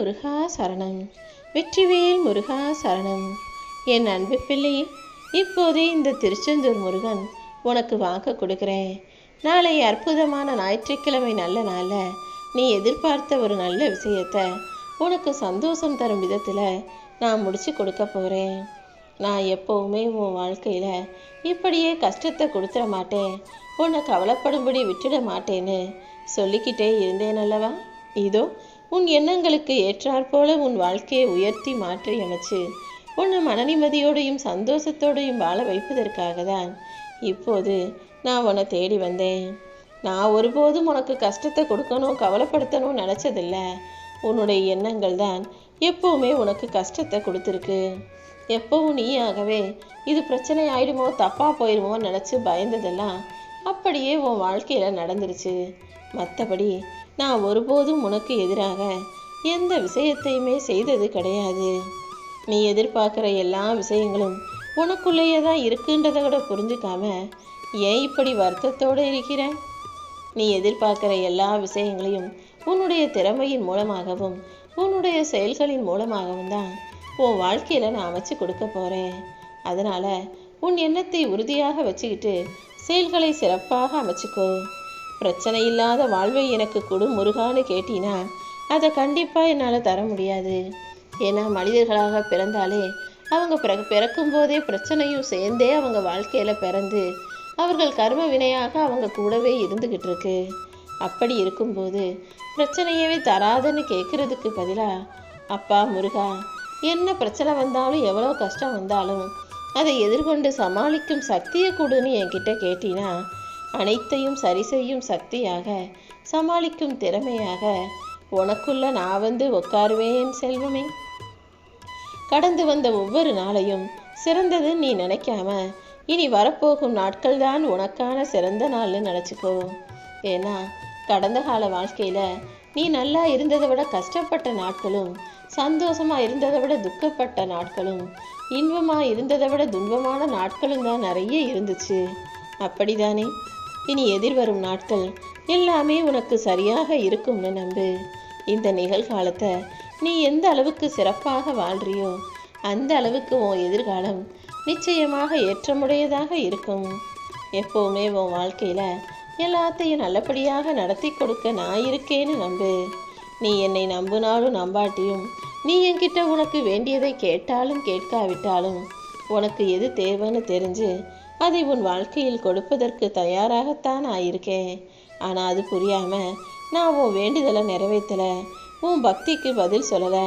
முருகா சரணம். வெற்றிவேல் முருகா சரணம். என் அன்பு பிள்ளையே இப்போதே இந்த திருச்செந்தூர் முருகன் உனக்கு வாக்கு கொடுக்குறேன். நாளை அற்புதமான ஞாயிற்றுக்கிழமை நல்ல நாளில் நீ எதிர்பார்த்த ஒரு நல்ல விஷயத்தை உனக்கு சந்தோஷம் தரும் விதத்தில் நான் முடிச்சு கொடுக்க போகிறேன் நான் எப்போவுமே உன் வாழ்க்கையில் இப்படியே கஷ்டத்தை கொடுத்துட மாட்டேன். உன்னை கவலைப்படும்படி விட்டுட மாட்டேன்னு சொல்லிக்கிட்டே இருந்தேன் அல்லவா? இதோ உன் எண்ணங்களுக்கு ஏற்றாற்போல உன் வாழ்க்கையை உயர்த்தி மாற்றி அமைச்சு உன்னை மனநிம்மதியோடையும் சந்தோஷத்தோடையும் வாழ வைப்பதற்காக தான் இப்போது நான் உன்னை தேடி வந்தேன். நான் ஒருபோதும் உனக்கு கஷ்டத்தை கொடுக்கணும் கவலைப்படுத்தணும்னு நினச்சதில்ல. உன்னுடைய எண்ணங்கள் தான் எப்போவுமே உனக்கு கஷ்டத்தை கொடுத்துருக்கு. எப்போவும் நீயாகவே இது பிரச்சனை ஆயிடுமோ தப்பாக போயிடுமோ நினச்சி பயந்ததெல்லாம் அப்படியே உன் வாழ்க்கையில் நடந்துருச்சு. மற்றபடி நான் ஒருபோதும் உனக்கு எதிராக எந்த விஷயத்தையுமே செய்தது கிடையாது. நீ எதிர்பார்க்குற எல்லா விஷயங்களும் உனக்குள்ளேயே தான் இருக்குன்றதை கூட புரிஞ்சுக்காம ஏன் இப்படி வருத்தத்தோடு இருக்கிற? நீ எதிர்பார்க்குற எல்லா விஷயங்களையும் உன்னுடைய திறமையின் மூலமாகவும் உன்னுடைய செயல்களின் மூலமாகவும் தான் உன் வாழ்க்கையில் நான் அமைச்சு கொடுக்க போகிறேன் அதனால் உன் எண்ணத்தை உறுதியாக வச்சுக்கிட்டு செயல்களை சிறப்பாக அமைச்சுக்கோ. பிரச்சனை இல்லாத வாழ்வை எனக்கு கொடு முருகான்னு கேட்டினா அதை கண்டிப்பாக என்னால் தர முடியாது. ஏன்னா மனிதர்களாக பிறந்தாலே அவங்க பிற பிறக்கும் போதே பிரச்சனையும் சேர்ந்தே அவங்க வாழ்க்கையில் பிறந்து அவர்கள் கர்ம வினையாக அவங்க கூடவே இருந்துக்கிட்டு இருக்கு. அப்படி இருக்கும்போது பிரச்சனையவே தராதுன்னு கேட்குறதுக்கு பதிலாக அப்பா முருகா என்ன பிரச்சனை வந்தாலும் எவ்வளோ கஷ்டம் வந்தாலும் அதை எதிர்கொண்டு சமாளிக்கும் சக்தியை கொடுன்னு என்கிட்ட கேட்டினா அனைத்தையும் சரி செய்யும் சக்தியாக சமாளிக்கும் திறமையாக உனக்குள்ள நான் வந்து உட்காருவேன் செல்வமே. கடந்து வந்த ஒவ்வொரு நாளையும் சிறந்தது நீ நினைக்காம இனி வரப்போகும் நாட்கள் தான் உனக்கான சிறந்த நாள்னு நினச்சிக்கோ. ஏன்னா கடந்த கால வாழ்க்கையில் நீ நல்லா இருந்ததை விட கஷ்டப்பட்ட நாட்களும் சந்தோஷமா இருந்ததை விட துக்கப்பட்ட நாட்களும் இன்பமாக இருந்ததை விட துன்பமான நாட்களும் தான் நிறைய இருந்துச்சு. அப்படிதானே? இனி எதிர்வரும் நாட்கள் எல்லாமே உனக்கு சரியாக இருக்கும்னு நம்பு. இந்த நிகழ்காலத்தை நீ எந்த அளவுக்கு சிறப்பாக வாழ்றியோ அந்த அளவுக்கு உன் எதிர்காலம் நிச்சயமாக ஏற்றமுடையதாக இருக்கும். எப்போவுமே உன் வாழ்க்கையில் எல்லாத்தையும் நல்லபடியாக நடத்தி கொடுக்க நான் இருக்கேன்னு நம்பு. நீ என்னை நம்பினாலும் நம்பாட்டியும் நீ என்கிட்ட உனக்கு வேண்டியதை கேட்டாலும் கேட்காவிட்டாலும் உனக்கு எது தேவைன்னு தெரிஞ்சு அதை உன் வாழ்க்கையில் கொடுப்பதற்கு தயாராகத்தான் ஆயிருக்கேன். ஆனால் அது புரியாமல் நான் உன் வேண்டுதலை நிறைவேற்றலை. உன் பக்திக்கு பதில் சொல்லலை.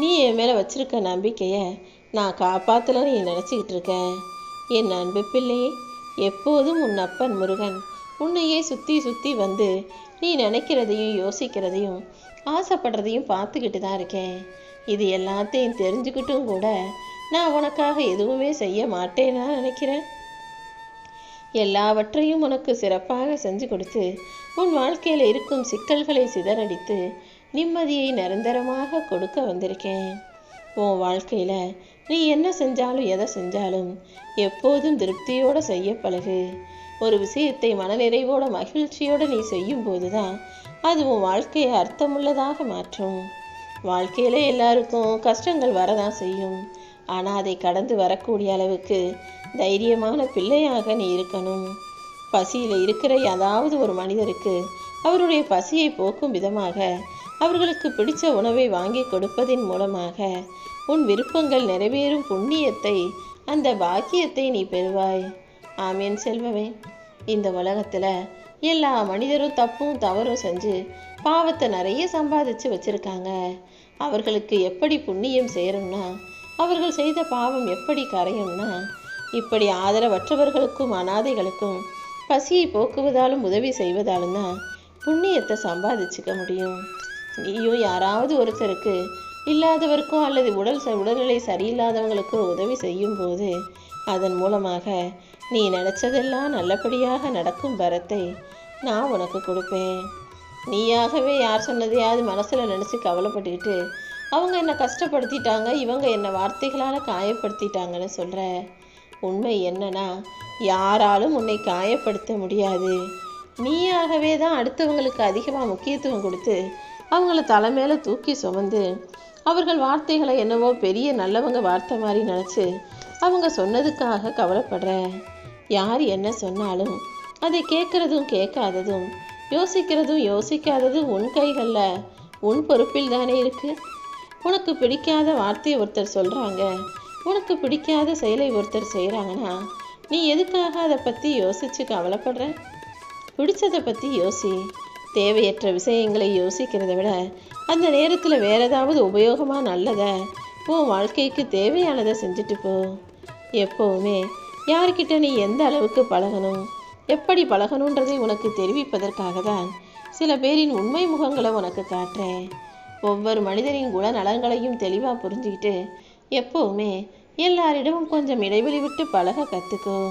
நீ என் மேலே வச்சிருக்க நம்பிக்கையை நான் காப்பாற்றலன்னு நீ நினச்சிக்கிட்டு இருக்கேன் என் அன்பு பிள்ளை எப்போதும் உன் அப்பன் முருகன். உன்னையே சுற்றி சுற்றி வந்து நீ நினைக்கிறதையும் யோசிக்கிறதையும் ஆசைப்படுறதையும் பார்த்துக்கிட்டு தான் இருக்கேன். இது எல்லாத்தையும் தெரிஞ்சுக்கிட்டும் கூட நான் உனக்காக எதுவுமே செய்ய மாட்டேன்னா நினைக்கிறேன் எல்லாவற்றையும் உனக்கு சிறப்பாக செஞ்சு கொடுத்து உன் வாழ்க்கையில் இருக்கும் சிக்கல்களை சிதறடித்து நிம்மதியை நிரந்தரமாக கொடுக்க வந்திருக்கேன். உன் வாழ்க்கையில் நீ என்ன செஞ்சாலும் எதை செஞ்சாலும் எப்போதும் திருப்தியோடு செய்ய பழகு. ஒரு விஷயத்தை மனநிறைவோட மகிழ்ச்சியோடு நீ செய்யும் போதுதான் அது உன் வாழ்க்கையை அர்த்தமுள்ளதாக மாற்றும். வாழ்க்கையில் எல்லாருக்கும் கஷ்டங்கள் வரதான் செய்யும். ஆனால் அதை கடந்து வரக்கூடிய அளவுக்கு தைரியமான பிள்ளையாக நீ இருக்கணும். பசியில் இருக்கிற ஏதாவது ஒரு மனிதருக்கு அவருடைய பசியை போக்கும் விதமாக அவர்களுக்கு பிடிச்ச உணவை வாங்கி கொடுப்பதின் மூலமாக உன் விருப்பங்கள் நிறைவேறும் புண்ணியத்தை அந்த பாக்கியத்தை நீ பெறுவாய். ஆமேன் செல்வமே. இந்த உலகத்தில் எல்லா மனிதரும் தப்பும் தவறும் செஞ்சு பாவத்தை நிறைய சம்பாதிச்சு வச்சிருக்காங்க. அவர்களுக்கு எப்படி புண்ணியம் சேரும்னா அவர்கள் செய்த பாவம் எப்படி கரையும்னா இப்படி ஆதரவற்றவர்களுக்கும் அனாதைகளுக்கும் பசியை போக்குவதாலும் உதவி செய்வதாலும் தான் புண்ணியத்தை சம்பாதிச்சுக்க முடியும். நீயும் யாராவது ஒருத்தருக்கு இல்லாதவருக்கும் அல்லது உடல் ச- உடல்நிலை சரியில்லாதவங்களுக்கும் உதவி செய்யும் போது அதன் மூலமாக நீ நினச்சதெல்லாம் நல்லபடியாக நடக்கும் வரத்தை நான் உனக்கு கொடுப்பேன். நீயாகவே யார் சொன்னதையாவது மனசில் நினச்சி கவலைப்பட்டுக்கிட்டு அவங்க என்னை கஷ்டப்படுத்திட்டாங்க இவங்க என்னை வார்த்தைகளால் காயப்படுத்திட்டாங்கன்னு சொல்கிற உண்மை என்னன்னா யாராலும் உன்னை காயப்படுத்த முடியாது. நீயாகவே தான் அடுத்தவங்களுக்கு அதிகமாக முக்கியத்துவம் கொடுத்து அவங்கள தலை மேலே தூக்கி சுமந்து அவர்கள் வார்த்தைகளை என்னவோ பெரிய நல்லவங்க வார்த்தை மாதிரி நினச்சி அவங்க சொன்னதுக்காக கவலைப்படுற. யார் என்ன சொன்னாலும் அதை கேட்குறதும் கேட்காததும் யோசிக்கிறதும் யோசிக்காததும் உன் கைகளில். உன் பொறுப்பில் தானே இருக்கு. உனக்கு பிடிக்காத வார்த்தையை ஒருத்தர் சொல்கிறாங்க உனக்கு பிடிக்காத செயலை ஒருத்தர் செய்கிறாங்கன்னா நீ எதுக்காக அதை பற்றி யோசித்து கவலைப்படுற? பிடிச்சதை பற்றி யோசி. தேவையற்ற விஷயங்களை யோசிக்கிறத விட அந்த நேரத்தில் வேற ஏதாவது உபயோகமாக நல்லதை உன் வாழ்க்கைக்கு தேவையானதை செஞ்சுட்டு போ. எப்போவுமே யார்கிட்ட நீ எந்த அளவுக்கு பழகணும்? எப்படி பழகணுன்றதை உனக்கு தெரிவிப்பதற்காக தான் சில பேரின் உண்மை முகங்களை உனக்கு காட்டுறேன். ஒவ்வொரு மனிதனின் குணநலன்களையும் தெளிவாக புரிஞ்சுக்கிட்டு எப்போவுமே எல்லாரிடமும் கொஞ்சம் இடைவெளி விட்டு பழக கற்றுக்கோ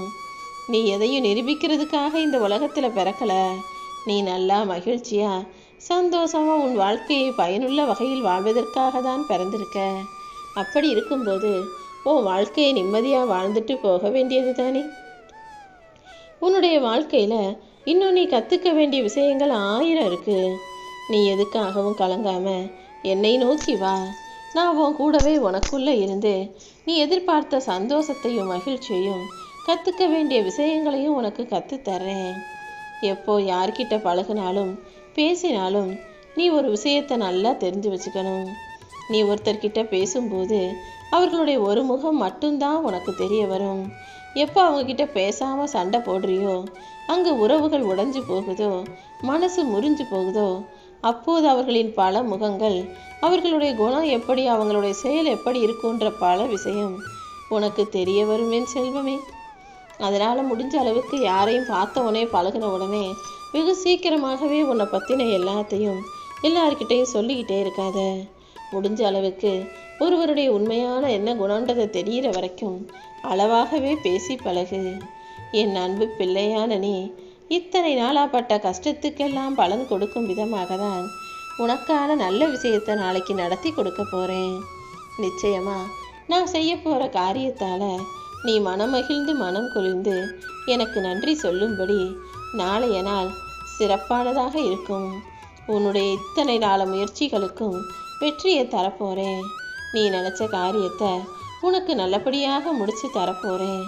நீ எதையும் நிரூபிக்கிறதுக்காக இந்த உலகத்தில் பிறக்கல. நீ நல்லா மகிழ்ச்சியா சந்தோஷமாக உன் வாழ்க்கையை பயனுள்ள வகையில் வாழ்வதற்காக தான் பிறந்திருக்க. அப்படி இருக்கும்போது உன் வாழ்க்கையை நிம்மதியாக வாழ்ந்துட்டு போக வேண்டியது தானே? உன்னுடைய வாழ்க்கையில் இன்னும் நீ கற்றுக்க வேண்டிய விஷயங்கள் ஆயிரம் இருக்கு. நீ எதுக்காகவும் கலங்காம என்னை நோக்கி வா. நான் உன் கூடவே உனக்குள்ளே இருந்து நீ எதிர்பார்த்த சந்தோஷத்தையும் மகிழ்ச்சியையும் கற்றுக்க வேண்டிய விஷயங்களையும் உனக்கு கற்றுத்தர்றேன் எப்போ யார்கிட்ட பழகினாலும் பேசினாலும் நீ ஒரு விஷயத்தை நல்லா தெரிஞ்சு வச்சுக்கணும். நீ ஒருத்தர்கிட்ட பேசும்போது அவர்களுடைய ஒரு முகம் மட்டும்தான் உனக்கு தெரிய வரும். எப்போ அவங்கக்கிட்ட பேசாமல் சண்டை போடுறியோ அங்கே உறவுகள் உடைஞ்சு போகுதோ மனசு முறிஞ்சு போகுதோ அப்போது அவர்களின் பல முகங்கள் அவர்களுடைய குணம் எப்படி அவங்களுடைய செயல் எப்படி இருக்குன்ற பல விஷயம் உனக்கு தெரிய வருமே செல்வமே. அதனால் முடிஞ்ச அளவுக்கு யாரையும் பார்த்த உடனே பழகின உடனே வெகு சீக்கிரமாகவே உன்னை பற்றின எல்லாத்தையும் எல்லார்கிட்டையும் சொல்லிக்கிட்டே இருக்காத. முடிஞ்ச அளவுக்கு ஒருவருடைய உண்மையான என்ன குணன்றதை தெரிகிற வரைக்கும் அளவாகவே பேசி பழகு. என் அன்பு பிள்ளையான நீ இத்தனை நாளாப்பட்ட கஷ்டத்துக்கெல்லாம் பலன் கொடுக்கும் விதமாக தான் உனக்கான நல்ல விஷயத்தை நாளைக்கு நடத்தி கொடுக்க போகிறேன் நிச்சயமா நான் செய்ய போகிற காரியத்தால் நீ மனமகிழ்ந்து மனம் குளிர்ந்து எனக்கு நன்றி சொல்லும்படி நாளைய நாள் சிறப்பானதாக இருக்கும். உன்னுடைய இத்தனை நாள முயற்சிகளுக்கும் வெற்றியை தரப்போகிறேன் நீ நினச்ச காரியத்தை உனக்கு நல்லபடியாக முடித்து தரப்போகிறேன்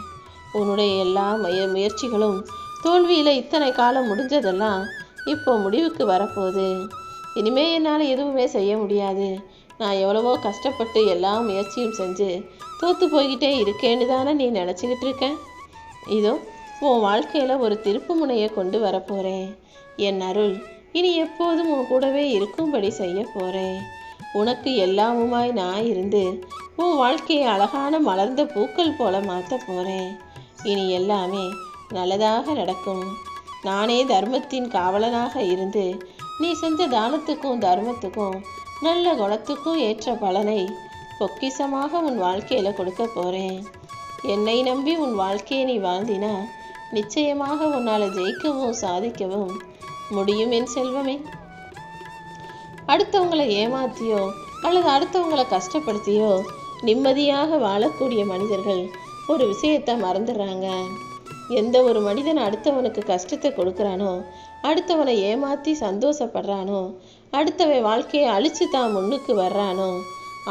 உன்னுடைய எல்லா முய முயற்சிகளும் தோல்வியில் இத்தனை காலம் முடிஞ்சதெல்லாம் இப்போ முடிவுக்கு வரப்போகுது. இனிமே என்னால் எதுவுமே செய்ய முடியாது. நான் எவ்வளவோ கஷ்டப்பட்டு எல்லா முயற்சியும் செஞ்சு தோற்று போய்கிட்டே இருக்கேன்னு தானே நீ நினச்சிக்கிட்டு இருக்க? இதோ உன் வாழ்க்கையில் ஒரு திருப்பு முனையை கொண்டு வரப்போகிறேன் என் அருள் இனி எப்போதும் உன் கூடவே இருக்கும்படி செய்ய போகிறேன் உனக்கு எல்லாமுமாய் நான் இருந்து உன் வாழ்க்கையை அழகான மலர்ந்த பூக்கள் போல மாற்ற போகிறேன் இனி எல்லாமே நல்லதாக நடக்கும். நானே தர்மத்தின் காவலனாக இருந்து நீ செஞ்ச தானத்துக்கும் தர்மத்துக்கும் நல்ல குணத்துக்கும் ஏற்ற பலனை பொக்கிசமாக உன் வாழ்க்கையில் கொடுக்க போகிறேன் என்னை நம்பி உன் வாழ்க்கையை நீ வாழ்ந்தினா நிச்சயமாக உன்னால் ஜெயிக்கவும் சாதிக்கவும் முடியும் என் செல்வமே. அடுத்தவங்களை ஏமாத்தியோ அல்லது அடுத்தவங்களை கஷ்டப்படுத்தியோ நிம்மதியாக வாழக்கூடிய மனிதர்கள் ஒரு விஷயத்தை மறந்துடுறாங்க. எந்த ஒரு மனிதன் அடுத்தவனுக்கு கஷ்டத்தை கொடுக்குறானோ அடுத்தவனை ஏமாற்றி சந்தோஷப்படுறானோ அடுத்தவன் வாழ்க்கையை அழித்து தான் முன்னுக்கு வர்றானோ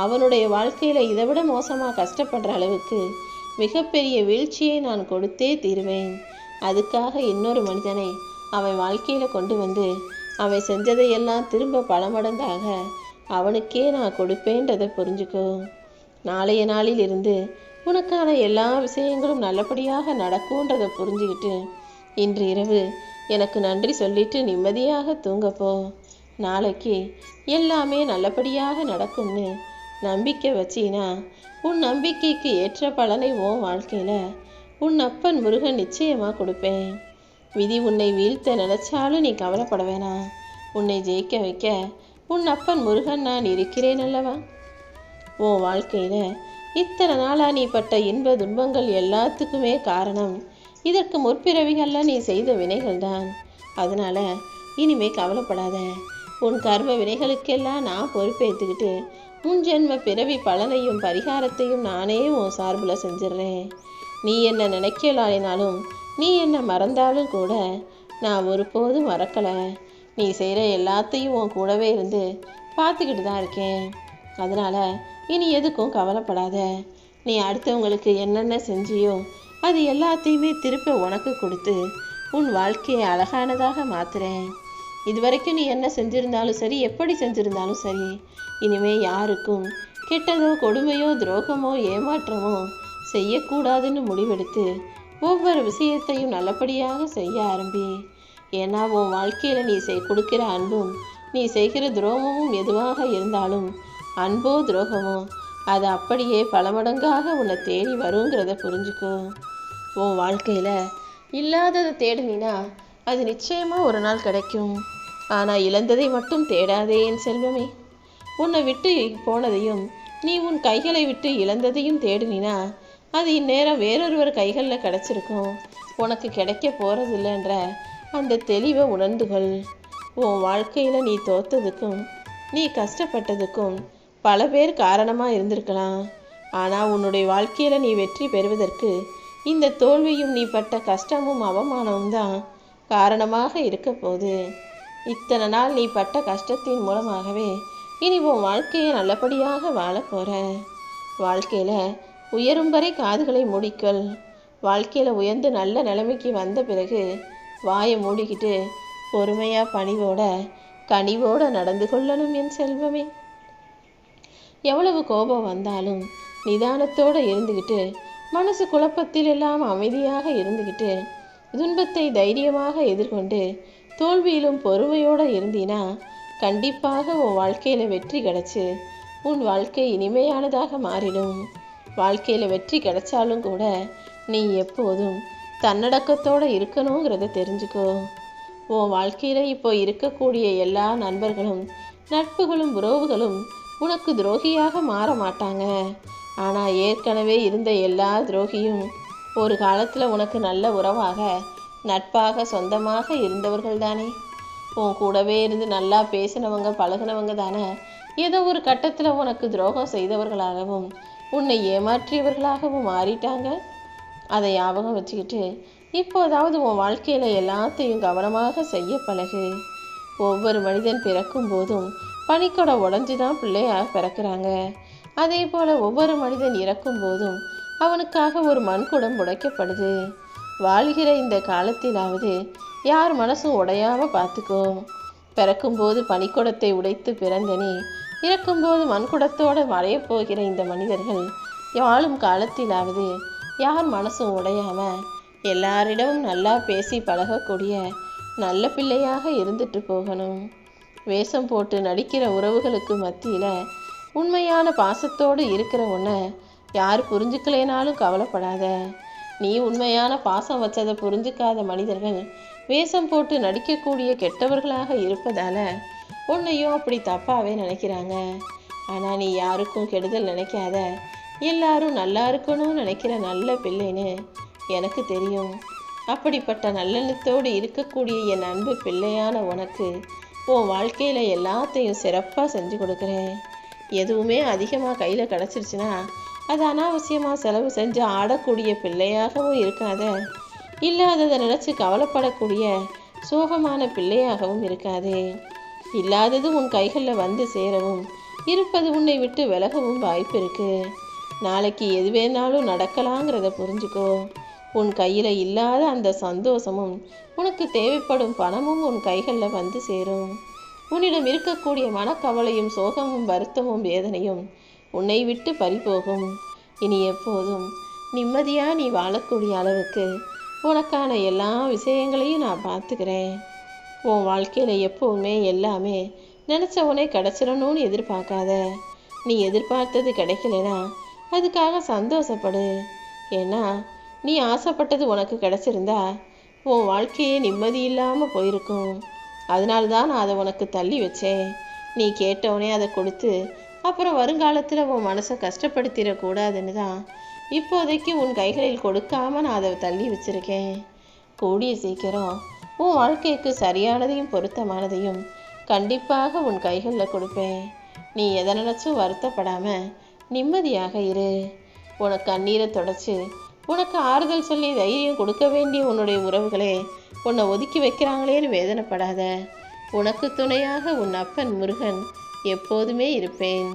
அவனுடைய வாழ்க்கையில் இதை விட மோசமாக கஷ்டப்படுற அளவுக்கு மிகப்பெரிய வீழ்ச்சியை நான் கொடுத்தே தீருவேன். அதுக்காக இன்னொரு மனிதனை அவன் வாழ்க்கையில் கொண்டு வந்து அவன் செஞ்சதையெல்லாம் திரும்ப பல மடங்காக அவனுக்கே நான் கொடுப்பேன்றதை புரிஞ்சுக்கோ. நாளைய நாளில் இருந்து உனக்கான எல்லா விஷயங்களும் நல்லபடியாக நடக்கும்ன்றதை புரிஞ்சுக்கிட்டு இன்று இரவு எனக்கு நன்றி சொல்லிட்டு நிம்மதியாக தூங்கப்போ. நாளைக்கு எல்லாமே நல்லபடியாக நடக்கும்னு நம்பிக்கை வச்சினா உன் நம்பிக்கைக்கு ஏற்ற பலனை உன் வாழ்க்கையில் உன் அப்பன் முருகன் நிச்சயமாக கொடுப்பேன். விதி உன்னை வீழ்த்த நினைச்சாலும் நீ கவலைப்பட வேணாம். உன்னை ஜெயிக்க வைக்க உன் அப்பன் முருகன் நான் இருக்கிறேன் அல்லவா? உன் வாழ்க்கையில் இத்தனை நாளாக நீ பட்ட இன்ப துன்பங்கள் எல்லாத்துக்குமே காரணம். இதற்கு முற்பிறவிகளில் நீ செய்த வினைகள் தான் அதனால இனிமே கவலைப்படாத. உன் கர்ம வினைகளுக்கெல்லாம் நான் பொறுப்பேற்றுக்கிட்டு உன் ஜென்ம பிறவி பலனையும் பரிகாரத்தையும் நானே உன் சார்பில் செஞ்சிடுறேன் நீ என்ன நினைக்கலாயினாலும் நீ என்ன மறந்தாலும் கூட நான் ஒருபோதும் மறக்கலை. நீ செய்கிற எல்லாத்தையும் உன் கூடவே இருந்து பார்த்துக்கிட்டு தான் இருக்கேன். அதனால் இனி எதுக்கும் கவலைப்படாத. நீ அடுத்தவங்களுக்கு என்னென்ன செஞ்சியோ அது எல்லாத்தையுமே திருப்ப உனக்கு கொடுத்து உன் வாழ்க்கையை அழகானதாக மாத்துறேன். இதுவரைக்கும் நீ என்ன செஞ்சிருந்தாலும் சரி எப்படி செஞ்சிருந்தாலும் சரி இனிமே யாருக்கும் கெட்டதோ கொடுமையோ துரோகமோ ஏமாற்றமோ செய்யக்கூடாதுன்னு முடிவெடுத்து ஒவ்வொரு விஷயத்தையும் நல்லபடியாக செய்ய ஆரம்பி. ஏன்னா உன் வாழ்க்கையில் நீ செய் கொடுக்கிற அன்பும் நீ செய்கிற துரோகமும் எதுவாக இருந்தாலும் அன்போ துரோகமோ அது அப்படியே பல மடங்காக உன்னை தேடி வருங்கிறத புரிஞ்சுக்கோ. உன் வாழ்க்கையில் இல்லாததை தேடினா அது நிச்சயமாக ஒரு நாள் கிடைக்கும். ஆனால் இழந்ததை மட்டும் தேடாதே என் செல்வமே. உன்னை விட்டு போனதையும் நீ உன் கைகளை விட்டு இழந்ததையும் தேடினா அது இந்நேரம் வேறொருவர் கைகளில் கிடச்சிருக்கும். உனக்கு கிடைக்க போகிறதில்லன்ற அந்த தெளிவை உணர்ந்துகள். உன் வாழ்க்கையில் நீ தோத்ததுக்கும் நீ கஷ்டப்பட்டதுக்கும் பல பேர் காரணமாக இருந்திருக்கலாம். ஆனால் உன்னுடைய வாழ்க்கையில் நீ வெற்றி பெறுவதற்கு இந்த தோல்வியும் நீ பட்ட கஷ்டமும் அவமானமும் தான் காரணமாக இருக்க போகுது. இத்தனை நாள் நீ பட்ட கஷ்டத்தின் மூலமாகவே இனி உன் வாழ்க்கையை நல்லபடியாக வாழ போகிற வாழ்க்கையில் உயரும் வரை காதுகளை மூடிக்கொள். வாழ்க்கையில் உயர்ந்து நல்ல நிலைமைக்கு வந்த பிறகு வாயை மூடிக்கிட்டு பொறுமையாக பணிவோட கனிவோட நடந்து கொள்ளணும் என் செல்வமே. எவ்வளவு கோபம் வந்தாலும் நிதானத்தோடு இருந்துக்கிட்டு மனசு குழப்பத்தில் எல்லாம் அமைதியாக இருந்துக்கிட்டு துன்பத்தை தைரியமாக எதிர்கொண்டு தோல்வியிலும் பொறுமையோடு இருந்தினா கண்டிப்பாக உன் வாழ்க்கையில் வெற்றி கிடச்சி உன் வாழ்க்கை இனிமையானதாக மாறிடும். வாழ்க்கையில் வெற்றி கிடைச்சாலும் கூட நீ எப்போதும் தன்னடக்கத்தோடு இருக்கணுங்கிறத தெரிஞ்சுக்கோ. உன் வாழ்க்கையில் இப்போ இருக்கக்கூடிய எல்லா நண்பர்களும் நட்புகளும் உறவுகளும் உனக்கு துரோகியாக மாற மாட்டாங்க. ஆனால் ஏற்கனவே இருந்த எல்லா துரோகியும் ஒரு காலத்தில் உனக்கு நல்ல உறவாக நட்பாக சொந்தமாக இருந்தவர்கள் தானே. உன் கூடவே இருந்து நல்லா பேசினவங்க பழகினவங்க தானே. ஏதோ ஒரு கட்டத்தில் உனக்கு துரோகம் செய்தவர்களாகவும் உன்னை ஏமாற்றியவர்களாகவும் மாறிட்டாங்க. அதை ஞாபகம் வச்சுக்கிட்டு இப்போதாவது உன் வாழ்க்கையில் எல்லாத்தையும் கவனமாக செய்ய பழகு. ஒவ்வொரு மனிதன் பிறக்கும் போதும் பனிக்கொடை உடஞ்சி தான் பிள்ளையாக பிறக்கிறாங்க. அதே போல் ஒவ்வொரு மனிதன் இறக்கும் போதும் அவனுக்காக ஒரு மண்குடம் உடைக்கப்படுது. வாழ்கிற இந்த காலத்திலாவது யார் மனசும் உடையாம பார்த்துக்கோ. பிறக்கும்போது பனிக்குடத்தை உடைத்து பிறந்தனே இறக்கும்போது மண்குடத்தோடு மறையப் போகிற இந்த மனிதர்கள் வாழும் காலத்திலாவது யார் மனசும் உடையாமல் எல்லாரிடமும் நல்லா பேசி பழகக்கூடிய நல்ல பிள்ளையாக இருந்துட்டு போகணும். வேஷம் போட்டு நடிக்கிற உறவுகளுக்கு மத்தியில் உண்மையான பாசத்தோடு இருக்கிற உன்னை யார் புரிஞ்சுக்கலைனாலும் கவலைப்படாத. நீ உண்மையான பாசம் வச்சதை புரிஞ்சுக்காத மனிதர்கள் வேஷம் போட்டு நடிக்கக்கூடிய கெட்டவர்களாக இருப்பதால உன்னையும் அப்படி தப்பாவே நினைக்கிறாங்க. ஆனால் நீ யாருக்கும் கெடுதல் நினைக்காத. எல்லாரும் நல்லா இருக்கணும்னு நினைக்கிற நல்ல பிள்ளைன்னு எனக்கு தெரியும். அப்படிப்பட்ட நல்லெண்ணத்தோடு இருக்கக்கூடிய என் அன்பு பிள்ளையான உனக்கு உன் வாழ்க்கையில் எல்லாத்தையும் சிறப்பாக செஞ்சு கொடுக்குறேன். எதுவுமே அதிகமாக கையில் கிடச்சிருச்சுன்னா அது அனாவசியமாக செலவு செஞ்சு ஆடக்கூடிய பிள்ளையாகவும் இருக்காத. இல்லாததை நினச்சி கவலைப்படக்கூடிய சோகமான பிள்ளையாகவும் இருக்காதே. இல்லாதது உன் கைகளில் வந்து சேரவும் இருப்பது உன்னை விட்டு விலகவும் வாய்ப்பு இருக்கு. நாளைக்கு எது வேணாலும் நடக்கலாங்கிறத புரிஞ்சுக்கோ. உன் கையில் இல்லாத அந்த சந்தோஷமும் உனக்கு தேவைப்படும் பணமும் உன் கைகளில் வந்து சேரும். உன்னிடம் இருக்கக்கூடிய மனக்கவலையும் சோகமும் வருத்தமும் வேதனையும் உன்னை விட்டு பறிபோகும். இனி எப்போதும் நிம்மதியாக நீ வாழக்கூடிய அளவுக்கு உனக்கான எல்லா விஷயங்களையும் நான் பார்த்துக்கிறேன். உன் வாழ்க்கையில் எப்போவுமே எல்லாமே நினச்ச உனே கிடச்சிடணும்னு எதிர்பார்க்காத. நீ எதிர்பார்த்தது கிடைக்கலனா அதுக்காக சந்தோஷப்படு. ஏன்னா நீ ஆசைப்பட்டது உனக்கு கிடச்சிருந்தா உன் வாழ்க்கையே நிம்மதி இல்லாமல் போயிருக்கும். அதனால தான் நான் அதை உனக்கு தள்ளி வச்சேன். நீ கேட்டவனே அதை கொடுத்து அப்புறம் வருங்காலத்தில் உன் மனசை கஷ்டப்படுத்திடக்கூடாதுன்னு தான் இப்போதைக்கு உன் கைகளில் கொடுக்காம நான் அதை தள்ளி வச்சுருக்கேன். கூடிய சீக்கிரம் உன் வாழ்க்கைக்கு சரியானதையும் பொருத்தமானதையும் கண்டிப்பாக உன் கைகளில் கொடுப்பேன். நீ எதை நினச்சும் வருத்தப்படாமல் நிம்மதியாக இரு. உனக்கு கண்ணீரை தொடச்சி உனக்கு ஆறுதல் சொல்லி தைரியம் கொடுக்க வேண்டிய உன்னுடைய உறவுகளே உன்னை ஒதுக்கி வைக்கிறாங்களேன்னு வேதனைப்படாத. உனக்கு துணையாக உன் அப்பன் முருகன் எப்போதுமே இருப்பேன்.